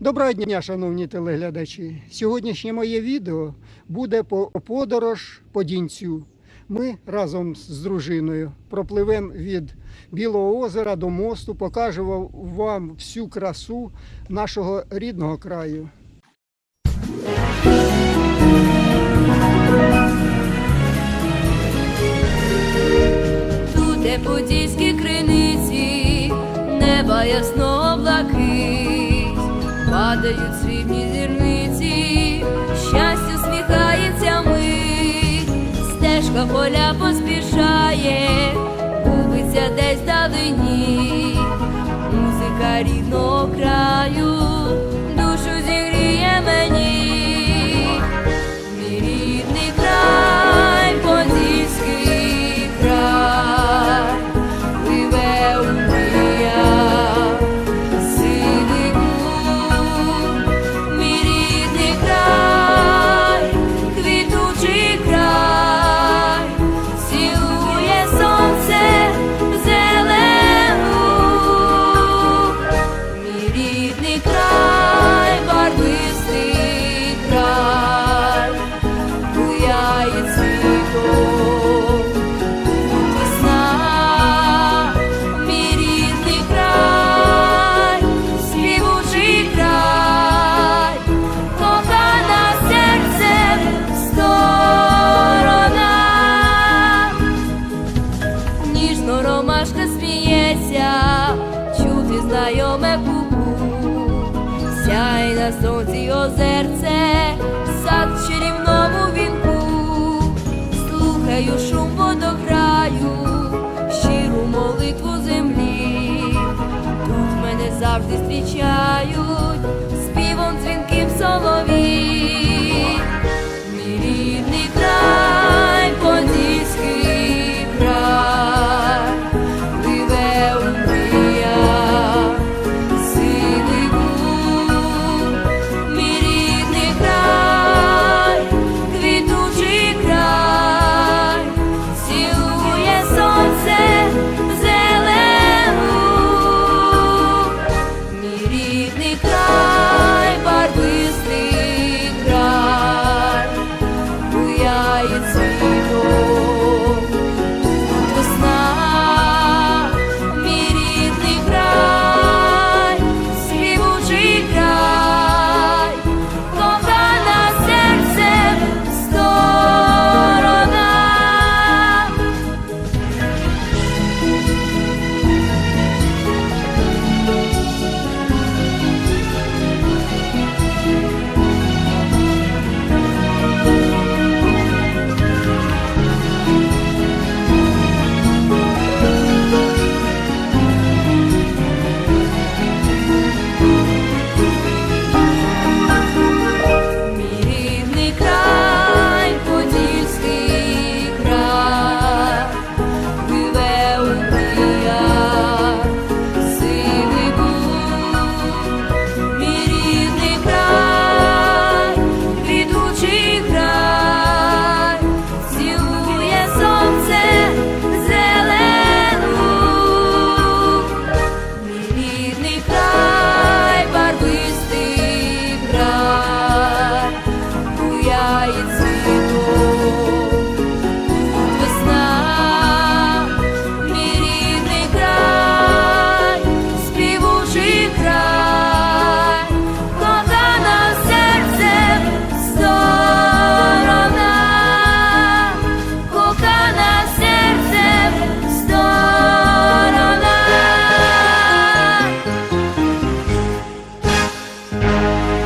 Доброго дня, шановні телеглядачі. Сьогоднішнє моє відео буде по подорож по Дінцю. Ми разом з дружиною пропливемо від Білого озера до мосту, покажемо вам всю красу нашого рідного краю. Тут де подільські криниці, неба ясно падають срібні зірниці, щастя сміхається ми, стежка поля поспішає, чути куку, сяй на сонці озерце, сад в чарівному вінку, слухаю шум водограю, щиру молитву землі, тут мене завжди зустрічають,